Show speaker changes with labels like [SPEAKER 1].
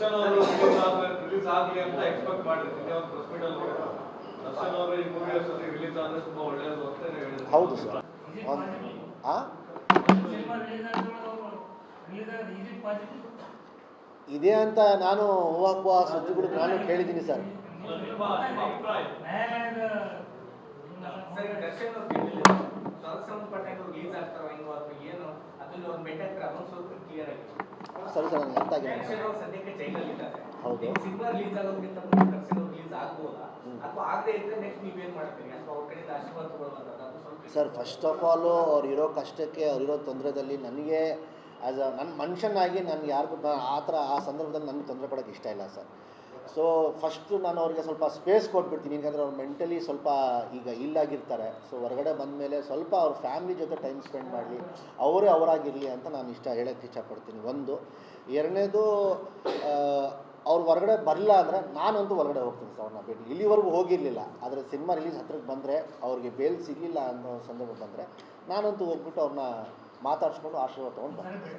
[SPEAKER 1] ದರ್ಶನ್ ಅವರು ರಿಲೀಸ್ ಆಗಲಿ ರಿಲೀಸ್ ಆಗ್ಲಿ ಅಂತ ಎಕ್ಸ್ಪೆಕ್ಟ್ ಮಾಡಿರ್ತೀನಿ ಒಂದು ಪ್ರೆಸ್ ಮೀಟ್ ಅಲ್ಲಿ. ಹೇಳಿದ್ರು. ದರ್ಶನ್ ಅವರು ಈ ಮೂವಿ ಅಷ್ಟೊತ್ತಿಗೆ ರಿಲೀಸ್ ಆದ್ರೆ ತುಂಬಾ ಒಳ್ಳೇದು ಅಂತ ಹೇಳಿದ್ರು.
[SPEAKER 2] ಹೌದು ಸರ್. ಇದೆ ಅಂತ ನಾನು ಹೂವಾಕುವ ಸುದ್ದಿಗಳು ನಾನು ಕೇಳಿದ್ದೀನಿ ಸರ್.
[SPEAKER 3] ರಿಲೀಸ್ ಆಗ್ತಾರೋ ಹೆಂಗೋ ಅಥವಾ ಏನು? ಅದನ್ನು ಒಂದು
[SPEAKER 2] ಸರಿ ಸರ್ ನನಗೆ ಅರ್ಥ ಆಗಿಲ್ಲ ಹೌದು. ಸರ್ ಫಸ್ಟ್ ಆಫ್ ಆಲ್ ಅವ್ರಿರೋ ಇರೋ ಕಷ್ಟಕ್ಕೆ ಅವರಿರೋ ತೊಂದರೆದಲ್ಲಿ ನನಗೆ ಆ್ಯಸ್ ಅ ನನ್ನ ಮನುಷ್ಯನಾಗಿ ನನಗೆ ಯಾರಿಗೂ ಆ ಥರ ಆ ಸಂದರ್ಭದಲ್ಲಿ ನನಗೆ ತೊಂದರೆ ಪಡೋಕ್ಕೆ ಇಷ್ಟ ಇಲ್ಲ ಸರ್. ಸೊ ಫಸ್ಟು ನಾನು ಅವ್ರಿಗೆ ಸ್ವಲ್ಪ ಸ್ಪೇಸ್ ಕೊಟ್ಬಿಡ್ತೀನಿ. ಯಾಕಂದರೆ ಅವ್ರು ಮೆಂಟಲಿ ಸ್ವಲ್ಪ ಈಗ ಇಲ್ಲಾಗಿರ್ತಾರೆ ಸೊ ಹೊರಗಡೆ ಬಂದ ಮೇಲೆ ಸ್ವಲ್ಪ ಅವ್ರ ಫ್ಯಾಮಿಲಿ ಜೊತೆ ಟೈಮ್ ಸ್ಪೆಂಡ್ ಮಾಡಲಿ. ಅವರೇ ಅವರಾಗಿರಲಿ ಅಂತ ನಾನು ಇಷ್ಟ ಹೇಳೋಕ್ಕೆ ಇಷ್ಟಪಡ್ತೀನಿ. ಒಂದು. ಎರಡನೇದು ಅವ್ರು ಹೊರಗಡೆ ಬರಲ್ಲ ಅಂದರೆ ನಾನಂತೂ ಹೊರಗಡೆ ಹೋಗ್ತೀನಿ ಸರ್ ಅವ್ರನ್ನ ಭೇಟಿ. ಇಲ್ಲಿವರೆಗೂ ಹೋಗಿರಲಿಲ್ಲ. ಆದರೆ ಸಿನಿಮಾ ರಿಲೀಸ್ ಹತ್ರಕ್ಕೆ ಬಂದರೆ ಅವ್ರಿಗೆ ಬೇಲ್ ಸಿಗಲಿಲ್ಲ ಅನ್ನೋ ಸಂದರ್ಭ ಬಂದರೆ ನಾನಂತೂ ಹೋಗ್ಬಿಟ್ಟು ಅವ್ರನ್ನ ಮಾತಾಡಿಸ್ಕೊಂಡು ಆಶೀರ್ವಾದ ತೊಗೊಂಡು ಬರ್ತೀನಿ.